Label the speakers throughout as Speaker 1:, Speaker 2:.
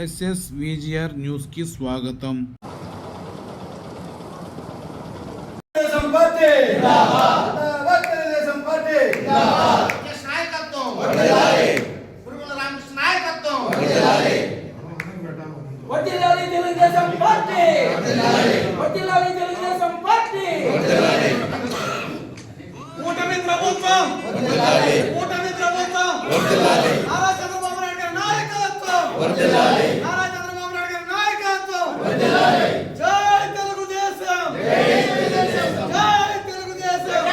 Speaker 1: SS VGR news కి స్వాగతం
Speaker 2: Telugu Desam party జిందాబాద్ Telugu Desam party
Speaker 3: Ramakrishna నాయకత్వం పురుగుల రామకృష్ణ నాయకత్వం
Speaker 4: వడ్డీలాలి తెలుగుదేశం పార్టీ వడ్డీలాలి తెలుగుదేశం పార్టీ
Speaker 2: కూటమి ప్రభుత్వం కూటమి ప్రభుత్వం నాయకత్వం నారా చంద్రబాబు నాయుడు గారి నాయకత్వం. జై తెలుగుదేశం. జై తెలుగుదేశం.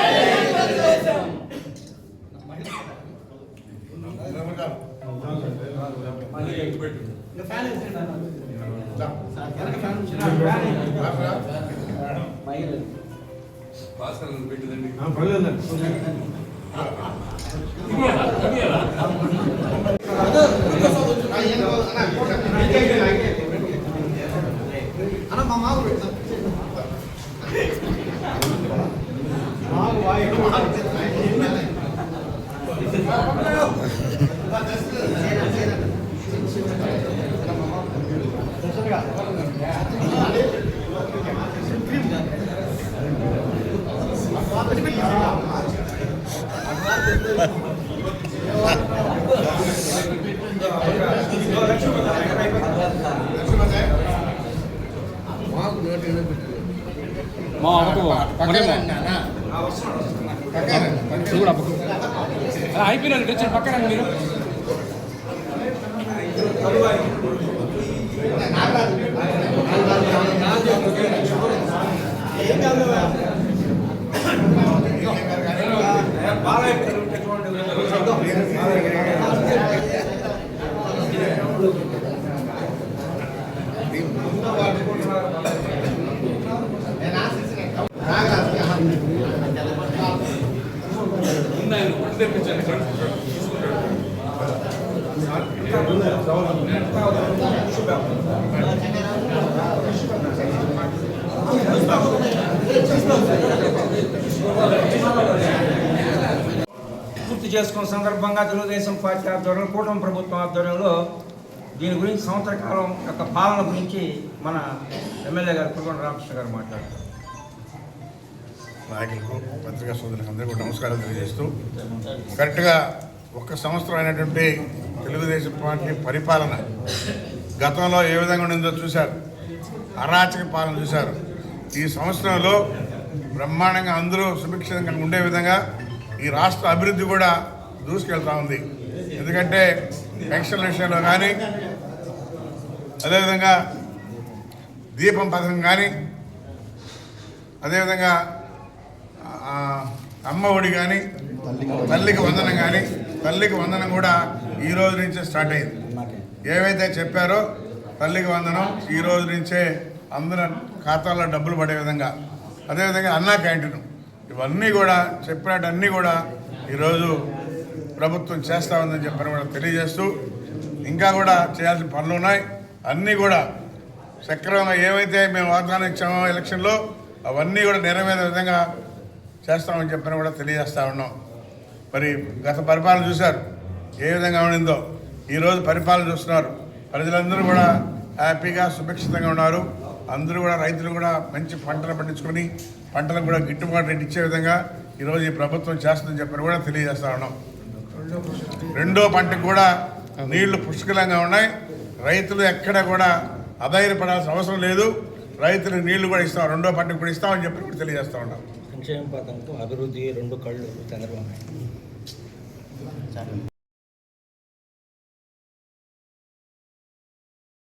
Speaker 5: மாவு வாய் అయిపోయినారు పక్కన మీరు
Speaker 6: పూర్తి చేసుకున్న సందర్భంగా తెలుగుదేశం పార్టీ ఆధ్వర్యంలో కూటమి ప్రభుత్వం ఆధ్వర్యంలో దీని గురించి సంవత్సర కాలం యొక్క పాలన గురించి మన ఎమ్మెల్యే గారు కురుగొండ రామకృష్ణ గారు మాట్లాడారు
Speaker 7: నాయకులకు పత్రికా సోదరులకు అందరికీ కూడా నమస్కారం తెలియజేస్తూ కరెక్ట్గా ఒక సంవత్సరం అయినటువంటి తెలుగుదేశం పార్టీ పరిపాలన గతంలో ఏ విధంగా ఉండిందో చూశారు. అరాచక పాలన చూశారు. ఈ సంవత్సరంలో బ్రహ్మాండంగా అందరూ సుభిక్షంగా ఉండే విధంగా ఈ రాష్ట్ర అభివృద్ధి కూడా దూసుకెళ్తా ఉంది. ఎందుకంటే పెన్షన్ల విషయంలో కానీ అదేవిధంగా దీపం పథకం కానీ అదేవిధంగా అమ్మ ఒడి కానీ తల్లికి వందనం కానీ తల్లికి వందనం కూడా ఈ రోజు నుంచే స్టార్ట్ అయింది. ఏవైతే చెప్పారో తల్లికి వందనం ఈ రోజు నుంచే అందరి ఖాతాల్లో డబ్బులు పడే విధంగా. అదేవిధంగా అన్నా క్యాంటీన్. ఇవన్నీ కూడా చెప్పినట్టన్నీ కూడా ఈరోజు ప్రభుత్వం చేస్తూ ఉందని చెప్పని కూడా తెలియజేస్తూ ఇంకా కూడా చేయాల్సిన పనులు ఉన్నాయి. అన్నీ కూడా సక్రమంగా ఏవైతే మేము వాగ్దానం ఇచ్చామో ఎలక్షన్లో అవన్నీ కూడా నెరవేరే విధంగా చేస్తామని చెప్పినా కూడా తెలియజేస్తా ఉన్నాం. మరి గత పరిపాలన చూశారు. ఏ విధంగా ఉండిందో ఈరోజు పరిపాలన చూస్తున్నారు. ప్రజలందరూ కూడా హ్యాపీగా సుభిక్షితంగా ఉన్నారు. అందరూ కూడా రైతులు కూడా మంచి పంటలు పండించుకొని పంటలకు కూడా గిట్టుబాటు రేటు ఇచ్చే విధంగా ఈరోజు ఈ ప్రభుత్వం చేస్తుందని చెప్పని కూడా తెలియజేస్తా ఉన్నాం. రెండో పంటకు కూడా నీళ్ళు పుష్కలంగా ఉన్నాయి. రైతులు ఎక్కడ కూడా అధైర్యపడాల్సిన అవసరం లేదు. రైతులకు నీళ్ళు కూడా ఇస్తాం. రెండో పంటకు కూడా ఇస్తామని చెప్పి కూడా తెలియజేస్తా ఉన్నాం.
Speaker 6: సంక్షేమ పథంకు అభివృద్ధి రెండు కళ్ళు చంద్రబాబు నాయుడు.